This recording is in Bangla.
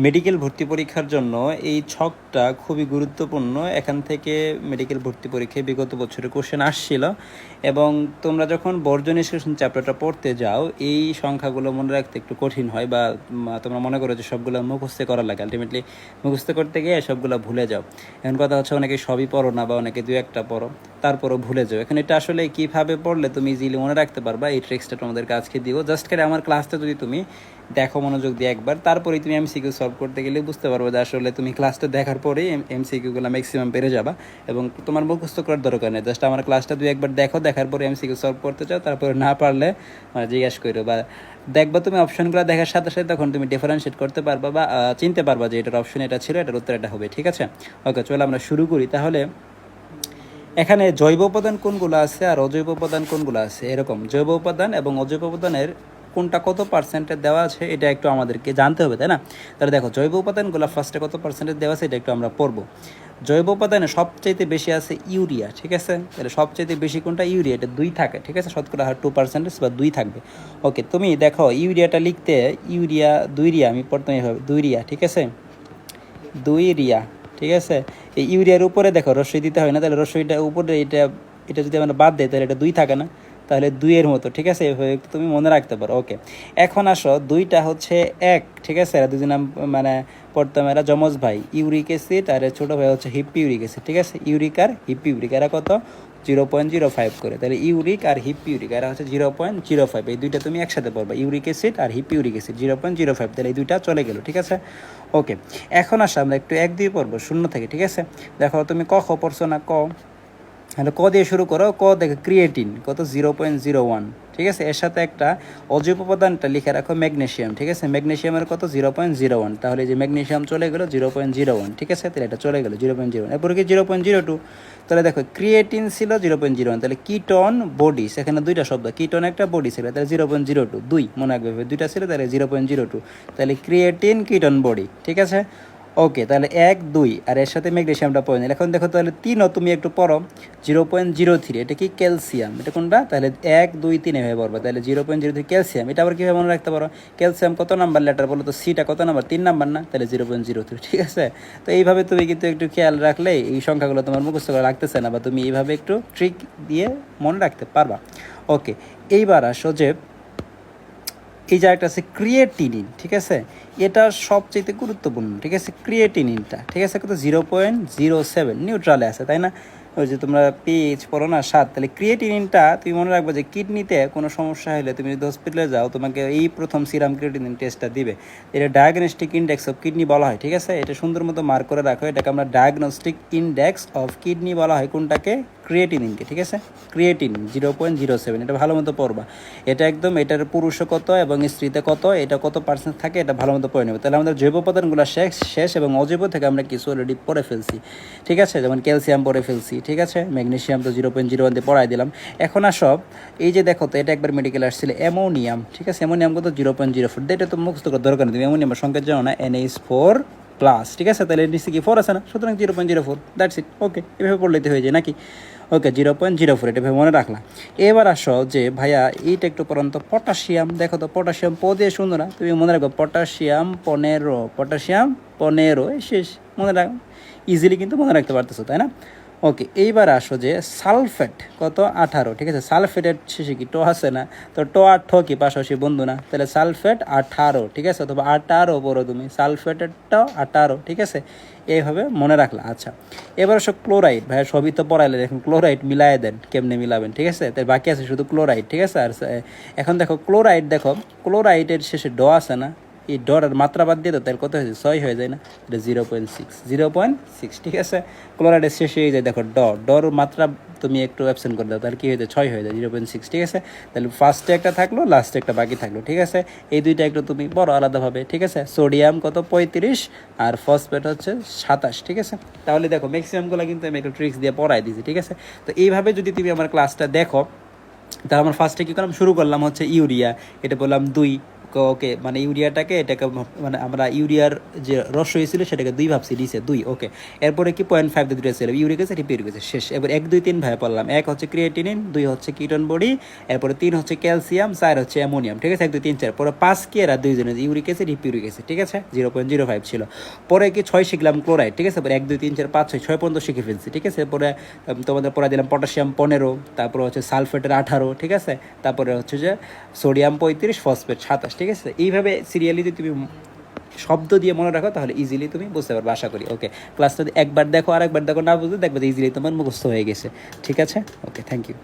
মেডিকেল ভর্তি পরীক্ষার জন্য এই ছকটা খুবই গুরুত্বপূর্ণ। এখান থেকে মেডিকেল ভর্তি পরীক্ষায় বিগত বছরে কোশ্চেন আসছিল এবং তোমরা যখন বর্জন নিষ্কাশন চ্যাপ্টারটা পড়তে যাও, এই সংখ্যাগুলো মনে রাখতে একটু কঠিন হয় বা তোমরা মনে করো যে সবগুলো মুখস্থ করা লাগে। আলটিমেটলি মুখস্থ করতে গিয়ে সবগুলো ভুলে যাও। এখন কথা হচ্ছে অনেকে সবই পড়ো না বা অনেকে দু একটা পড়ো। তারপরও ভুলে যাও। এখন এটা আসলে কীভাবে পড়লে তুমি ইজিলি মনে রাখতে পারবা? এই ট্রিক্সটা তোমাদের আজকে দিব। জাস্ট করে আমার ক্লাসটা যদি তুমি দেখো, মনোযোগ দিয়ে একবার, তারপরেই তুমি এমসিকিউ সলভ করতে গেলে বুঝতে পারবে যে আসলে তুমি ক্লাসটা দেখার পরেই এম এমসিকিউগুলো ম্যাক্সিমাম পেরে যাবা এবং তোমার মুখস্থ করার দরকার নেই। জাস্ট আমার ক্লাসটা দুই একবার দেখো, দেখার পরে এমসিকিউ সলভ করতে চাও, তারপরে না পারলে মানে জিজ্ঞাসা করো বা দেখবা তুমি অপশনগুলো দেখার সাথে সাথে তখন তুমি ডিফারেন্সিয়েট করতে পারবা বা চিনতে পারবা যে এটার অপশন এটা ছিল, এটার উত্তর এটা হবে। ঠিক আছে? ওকে চলো আমরা শুরু করি। তাহলে এখানে জৈব উপাদান কোনগুলো আছে আর অজৈব উপাদান কোনগুলো আছে? এরকম জৈব উপাদান এবং অজৈব উপাদানের কোনটা কত পার্সেন্টেজ দেওয়া আছে এটা একটু আমাদেরকে জানতে হবে, তাই না? তাহলে দেখো, জৈব উপাদানগুলো ফার্স্টে কত পার্সেন্টেজ দেওয়া আছে এটা একটু আমরা পড়ব। জৈব উপাদানে সবচাইতে বেশি আছে ইউরিয়া, ঠিক আছে? তাহলে সবচাইতে বেশি কোনটা? ইউরিয়া, এটা দুই থাকে, ঠিক আছে? শতকরা হার টু পার্সেন্টেজ বা দুই থাকবে। ওকে, তুমি দেখো, ইউরিয়াটা লিখতে ইউরিয়া দুই রিয়া আমি প্রথমে দুই রিয়া ঠিক আছে? দুই রিয়া ঠিক আছে? এই ইউরিয়ার উপরে দেখো রসই দিতে হয় না, তাহলে রসইটা উপরে এটা এটা যদি আমরা বাদ দেয় তাহলে এটা দুই থাকে না? তাহলে দুইয়ের মতো, ঠিক আছে? এভাবে তুমি মনে রাখতে পারো, ওকে। এখন আসো, দুইটা হচ্ছে এক, ঠিক আছে? এরা দুজন মানে পড়তাম এরা যমজ ভাই, ইউরিক অ্যাসিড, আর ছোটো ভাই হচ্ছে হিপি ইউরিক অ্যাসিড, ঠিক আছে? ইউরিক আর হিপ ইউরিক, এরা কত? জিরো পয়েন্ট জিরো ফাইভ করে। তাহলে ইউরিক আর হিপ ইউরিক, এরা হচ্ছে জিরো পয়েন্ট জিরো ফাইভ। এই দুইটা তুমি একসাথে পড়বা, ইউরিক এসিড আর heap uric acid zero point zero five. তাহলে এই দুইটা চলে গেলো, ঠিক আছে? ওকে, এখন আসা, আমরা একটু এক দিয়ে পড়ব, শূন্য থেকে, ঠিক আছে? দেখো, তুমি ক পড়ছো না ক? তাহলে ক দিয়ে শুরু করো, ক দেখো ক্রিয়েটিন কত? জিরো পয়েন্ট জিরো ওয়ান ঠিক আছে? এর সাথে একটা অজৈব উপাদানটা লিখে রাখো ম্যাগনেশিয়াম ঠিক আছে? ম্যাগনেশিয়ামের কত? জিরো পয়েন্ট জিরো ওয়ান তাহলে যে ম্যাগনেশিয়াম চলে গেলো জিরো পয়েন্ট জিরো ওয়ান ঠিক আছে? তাহলে এটা চলে গেলো জিরো পয়েন্ট জিরো ওয়ান এরপরে কি? জিরো পয়েন্ট জিরো টু তাহলে দেখো ক্রিয়েটিন ছিল জিরো পয়েন্ট জিরো ওয়ান তাহলে কিটন বডি সেখানে দুইটা শব্দ কিটন একটা বডি ছিল, তাহলে জিরো পয়েন্ট জিরো টু দুই, মনে রাখবে, দুইটা ছিল, তাহলে জিরো পয়েন্ট জিরো টু তাহলে ক্রিয়েটিন কিটন বডি ঠিক আছে? ওকে, তাহলে এক, দুই, আর এর সাথে ম্যাগনেশিয়ামটা পড়ে পয়েন্ট এখন দেখো তাহলে তিনও তুমি একটু পড়ো, জিরো পয়েন্ট জিরো থ্রি, এটা কি ক্যালসিয়াম? এটা কোনটা? তাহলে এক, দুই, তিনে হয়ে পড়বে। তাহলে zero point zero three calcium, এটা আবার কীভাবে মনে রাখতে পারো? ক্যালসিয়াম কত নাম্বার লেটার বলো তো? সিটা কত নাম্বার? তিন নাম্বার না? তাহলে জিরো পয়েন্ট জিরো থ্রি, ঠিক আছে? তো এইভাবে তুমি কিন্তু একটু খেয়াল রাখলে এই সংখ্যাগুলো তোমার মুখস্থ করে রাখতেছে না, বা তুমি এইভাবে একটু ট্রিক দিয়ে মনে রাখতে পারবা। ওকে, এইবার আসো যে এই জায়গাটা আছে ক্রিয়েটিনিন ঠিক আছে? এটা সবচেয়ে গুরুত্বপূর্ণ, ঠিক আছে? ক্রিয়েটিনিনটা ঠিক আছে? কত? জিরো পয়েন্ট জিরো সেভেন নিউট্রালে আছে, তাই না? ওই যে তোমরা পেজ পড়ো না, সাত, তাহলে ক্রিয়েটিনিনটা তুমি মনে রাখবে যে কিডনিতে কোনো সমস্যা হলে তুমি যদি হসপিটালে যাও, তোমাকে এই প্রথম সিরাম ক্রিয়েটিনিন টেস্টটা দিবে। এটা ডায়াগনস্টিক ইন্ডেক্স অফ কিডনি বলা হয়, ঠিক আছে? এটা সুন্দর মতো মার্ক করে রাখো, এটাকে আমরা ডায়াগনস্টিক ইন্ডেক্স অফ কিডনি বলা হয়। কোনটাকে? ক্রিয়েটিনিনকে ঠিক আছে? Creatine zero point zero seven এটা ভালো মতো পড়বা। এটা একদম এটার পুরুষ কত এবং স্ত্রীতে কত, এটা কত পার্সেন্ট থাকে, এটা ভালো মতো পড়ে নেবে। তাহলে আমাদের জৈব উপাদানগুলো শেষ শেষ এবং অজৈব থেকে আমরা কিছু অলরেডি পড়ে ফেলছি। ঠিক আছে? যেমন ক্যালসিয়াম পড়ে ফেলছি, ঠিক আছে? ম্যাগনেশিয়াম তো জিরো পয়েন্ট জিরো ওয়ান দিয়ে পড়াই দিলাম। এখন আসব এই যে দেখো তো, এটা একবার মেডিকেল আসছিল, অ্যামোনিয়াম, ঠিক আছে? অ্যামোনিয়াম কত? জিরো পয়েন্ট জিরো ফোর এটা তো মুখস্থ করার দরকার নেই, তুমি অ্যামোনিয়ামের সংকেত জানো না এনএইচ ফোর প্লাস ঠিক আছে? তাহলে নিচে কি ফোর আছে না? সুতরাং zero point zero four that's it okay এভাবে পড়লেতে হয়ে যায়, নাকি? Okay zero point zero four এটা ভেবে মনে রাখলাম এবার আসো যে, ভাইয়া, এইটা একটু পর্যন্ত পটাশিয়াম। দেখো তো, পটাশিয়াম প দিয়ে সুন্দর না? তুমি মনে রাখো, পটাশিয়াম পনেরো পটাশিয়াম পনেরো শেষ, মনে রাখো ইজিলি কিন্তু মনে রাখতে পারতেছো, তাই না? ওকে এইবার আসো যে সালফেট, কত? আঠারো, ঠিক আছে? সালফেটের শেষে কি টো আছে না? তো টো আর ঠো কি পাশাপাশি বন্ধু না? তাহলে সালফেট আঠারো, ঠিক আছে? অথবা আঠারো পড়ো তুমি সালফেটের টো আঠারো, ঠিক আছে? এইভাবে মনে রাখলা আচ্ছা। এবার আসো ক্লোরাইড ভাই সবই তো পড়াইলে দেখুন, ক্লোরাইড মিলাই দেন, কেমনে মিলাবেন, ঠিক আছে? তাই বাকি আছে শুধু ক্লোরাইড, ঠিক আছে? আর এখন দেখো, ক্লোরাইড দেখো, ক্লোরাইডের শেষে ড আছে না? এই ডরের মাত্রা বাদ দিয়ে তো তাহলে কত হয়েছে? ছয় হয়ে যায় না? এটা zero point six. Zero point six, ঠিক আছে? ক্লোরাইডের শেষ হয়ে যায় দেখো, ড, ডর মাত্রা তুমি একটু অ্যাবসেন্ট করে দাও, তাহলে কী হয়ে যায়? ছয় হয়ে যায়, জিরো পয়েন্ট সিক্স, ঠিক আছে? তাহলে ফার্স্টে একটা থাকল লাস্টে একটা বাকি থাকল, ঠিক আছে? এই দুইটা একটু তুমি বড় আলাদাভাবে, ঠিক আছে? সোডিয়াম কত? পঁয়ত্রিশ, আর ফসফেট হচ্ছে সাতাশ, ঠিক আছে? তাহলে দেখো ম্যাক্সিমামগুলো কিন্তু আমি একটু ট্রিক্স দিয়ে পড়াই দিয়েছি, ঠিক আছে? তো এইভাবে যদি তুমি আমার ক্লাসটা দেখো, তাহলে আমার ফার্স্টে কী করলাম? শুরু করলাম হচ্ছে ইউরিয়া এটা বললাম দুই ওকে মানে ইউরিয়াটাকে এটাকে মানে আমরা ইউরিয়ার যে রস হয়েছিল সেটাকে দুই ভাবছি দিছে দুই, ওকে। এরপরে কি পয়েন্ট ফাইভ দুটো ছিল ইউরিক অ্যাসিড হিপিউরিক অ্যাসিড শেষ। এবার এক, দুই, তিন ভাবে পড়লাম। এক হচ্ছে ক্রিয়েটিনিন দুই হচ্ছে কিটন বডি এরপরে তিন হচ্ছে ক্যালসিয়াম চার হচ্ছে অ্যামোনিয়াম ঠিক আছে? এক, দুই, তিন, চার। পরে পাঁচ কি এরা দুইজনের? ইউরিক অ্যাসিড হিপিউরিক অ্যাসিড ঠিক আছে? জিরো পয়েন্ট জিরো ফাইভ ছিল। পরে কি ছয় শিখলাম ক্লোরাইড ঠিক আছে? পরে এক, দুই, তিন, চার, পাঁচ, ছয় ছয় পর্যন্ত শিখে ফেলছি, ঠিক আছে? পরে তোমাদের পরে দিলাম পটাশিয়াম পনেরো, তারপরে হচ্ছে সালফেটের আঠারো, ঠিক আছে? তারপরে হচ্ছে যে সোডিয়াম পঁয়ত্রিশ ফসফেট সাতাশ ঠিক আছে? এইভাবে সিরিয়ালি যদি তুমি শব্দ দিয়ে মনে রাখো, তাহলে ইজিলি তুমি বুঝতে পারবে, আশা করি। ওকে ক্লাসটা একবার দেখো আর একবার দেখো, না বুঝতে দেখবে ইজিলি তোমার মুখস্থ হয়ে গেছে। ঠিক আছে? Okay thank you